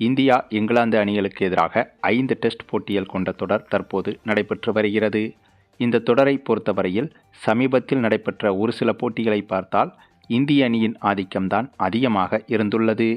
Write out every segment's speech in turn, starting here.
India England அணிகளுக்கு எதிராக ஐந்து டெஸ்ட் போட்டிகள் கொண்ட தொடர் தற்போது நடைபெற்று வருகிறது. இந்த தொடரை பொறுத்தவரையில் சமீபத்தில் நடைபெற்ற ஒரு சில போட்டிகளை பார்த்தால் இந்திய அணியின் ஆதிக்கம்தான் அதிகமாக இருந்துள்ளது.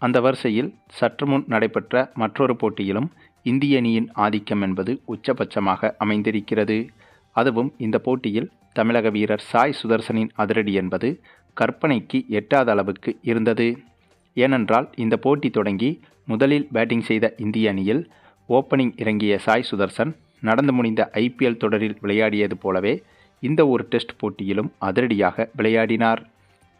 அந்த வரிசையில் சற்று முன் நடைபெற்ற மற்றொரு போட்டியிலும் இந்திய அணியின் ஆதிக்கம் என்பது உச்சபட்சமாக அமைந்திருக்கிறது. அதுவும் இந்த போட்டியில் தமிழக வீரர் சாய் சுதர்சனின் அதிரடி என்பது கற்பனைக்கு எட்டாத அளவுக்கு இருந்தது. ஏனென்றால் இந்த போட்டி தொடங்கி முதலில் பேட்டிங் செய்த இந்திய அணியில் ஓப்பனிங் இறங்கிய சாய் சுதர்சன் நடந்து முடிந்த ஐபிஎல் தொடரில் விளையாடியது போலவே இந்த ஒரு டெஸ்ட் போட்டியிலும் அதிரடியாக விளையாடினார்.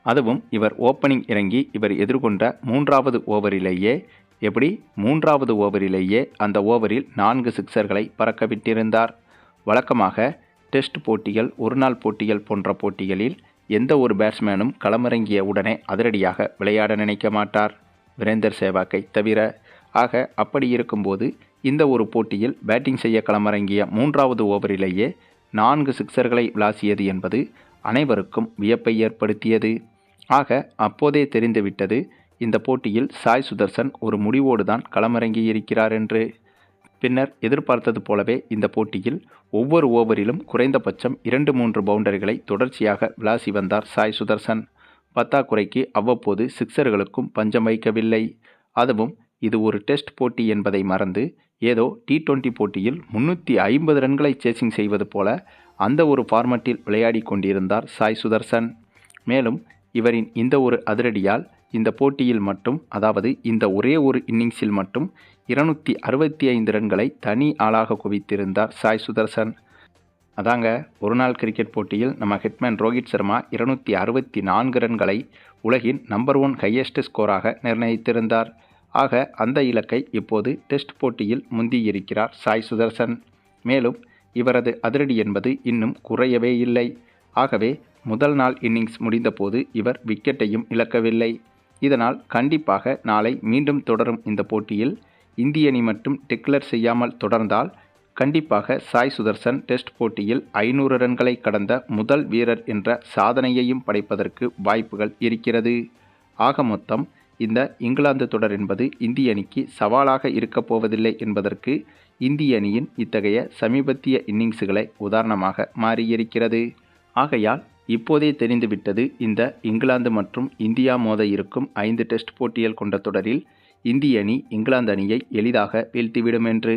அதுவும் இவர் ஓப்பனிங் இறங்கி இவர் எதிர்கொண்ட மூன்றாவது ஓவரிலேயே எப்படி? மூன்றாவது ஓவரிலேயே அந்த ஓவரில் நான்கு சிக்சர்களை பறக்கவிட்டிருந்தார். வழக்கமாக டெஸ்ட் போட்டிகள் ஒருநாள் போட்டிகள் போன்ற போட்டிகளில் எந்த ஒரு பேட்ஸ்மேனும் களமிறங்கிய உடனே அதிரடியாக விளையாட நினைக்க மாட்டார். வீரேந்தர் சேவாக்கை தவிர ஆக அப்படி இருக்கும்போது இந்த ஒரு போட்டியில் பேட்டிங் செய்ய களமிறங்கிய மூன்றாவது ஓவரிலேயே நான்கு சிக்சர்களை விளாசியது என்பது அனைவருக்கும் வியப்பை ஏற்படுத்தியது. ஆக அப்போதே தெரிந்துவிட்டது இந்த போட்டியில் சாய் சுதர்சன் ஒரு முடிவோடு தான் களமிறங்கி இருக்கிறார் என்று. பின்னர் எதிர்பார்த்தது போலவே இந்த போட்டியில் ஒவ்வொரு ஓவரிலும் குறைந்தபட்சம் இரண்டு மூன்று பவுண்டரிகளை தொடர்ச்சியாக விளாசி வந்தார் சாய் சுதர்சன். பத்தாக்குறைக்கு அவ்வப்போது சிக்சர்களுக்கும் பஞ்சம் வைக்கவில்லை. அதுவும் இது ஒரு டெஸ்ட் போட்டி என்பதை மறந்து ஏதோ டி டுவெண்ட்டி போட்டியில் முன்னூற்றி ஐம்பது ரன்களை சேசிங் செய்வது போல அந்த ஒரு ஃபார்மட்டில் விளையாடி கொண்டிருந்தார் சாய் சுதர்சன். மேலும் இவரின் இந்த ஒரு அதிரடியால் இந்த போட்டியில் மட்டும் அதாவது இந்த ஒரே ஒரு இன்னிங்ஸில் மட்டும் இருநூற்றி அறுபத்தி ஐந்து ரன்களை தனி ஆளாக குவித்திருந்தார் சாய் சுதர்சன். அதாங்க ஒரு நாள் கிரிக்கெட் போட்டியில் நம்ம ஹெட்மேன் ரோஹித் சர்மா இருநூற்றி அறுபத்தி நான்கு ரன்களை உலகின் நம்பர் ஒன் ஹையஸ்ட் ஸ்கோராக நிர்ணயித்திருந்தார். ஆக அந்த இலக்கை இப்போது டெஸ்ட் போட்டியில் முந்தியிருக்கிறார் சாய் சுதர்சன். மேலும் இவரது அதிரடி என்பது இன்னும் குறையவே இல்லை. ஆகவே முதல் நாள் இன்னிங்ஸ் முடிந்தபோது இவர் விக்கெட்டையும் இழக்கவில்லை. இதனால் கண்டிப்பாக நாளை மீண்டும் தொடரும் இந்த போட்டியில் இந்திய அணி மட்டும் டிக்ளர் செய்யாமல் தொடர்ந்தால் கண்டிப்பாக சாய் சுதர்சன் டெஸ்ட் போட்டியில் ஐநூறு ரன்களை கடந்த முதல் வீரர் என்ற சாதனையையும் படைப்பதற்கு வாய்ப்புகள் இருக்கிறது. ஆக மொத்தம் இந்த இங்கிலாந்து தொடர் என்பது இந்திய அணிக்கு சவாலாக இருக்கப் போவதில்லை என்பதற்கு இந்திய அணியின் இத்தகைய சமீபத்திய இன்னிங்ஸுகளை உதாரணமாக மாறியிருக்கிறது. ஆகையால் இப்போதே தெரிந்துவிட்டது இந்த இங்கிலாந்து மற்றும் இந்தியா மோத இருக்கும் ஐந்து டெஸ்ட் போட்டிகள் கொண்ட தொடரில் இந்திய அணி இங்கிலாந்து அணியை எளிதாக வீழ்த்திவிடும் என்று.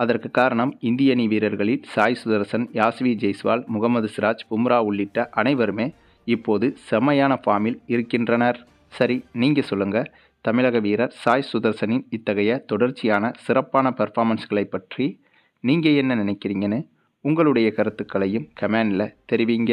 அதற்கு காரணம் இந்திய அணி வீரர்களில் சாய் சுதர்சன் யாஸ்வி ஜெய்ஸ்வால் முகமது சிராஜ் பும்ரா உள்ளிட்ட அனைவருமே இப்போது செம்மையான ஃபார்மில் இருக்கின்றனர். சரி நீங்கள் சொல்லுங்கள் தமிழக வீரர் சாய் சுதர்சனின் இத்தகைய தொடர்ச்சியான சிறப்பான பெர்ஃபார்மன்ஸ்களை பற்றி நீங்கள் என்ன நினைக்கிறீங்கன்னு உங்களுடைய கருத்துக்களையும் கமெண்டில் தெரிவிங்க.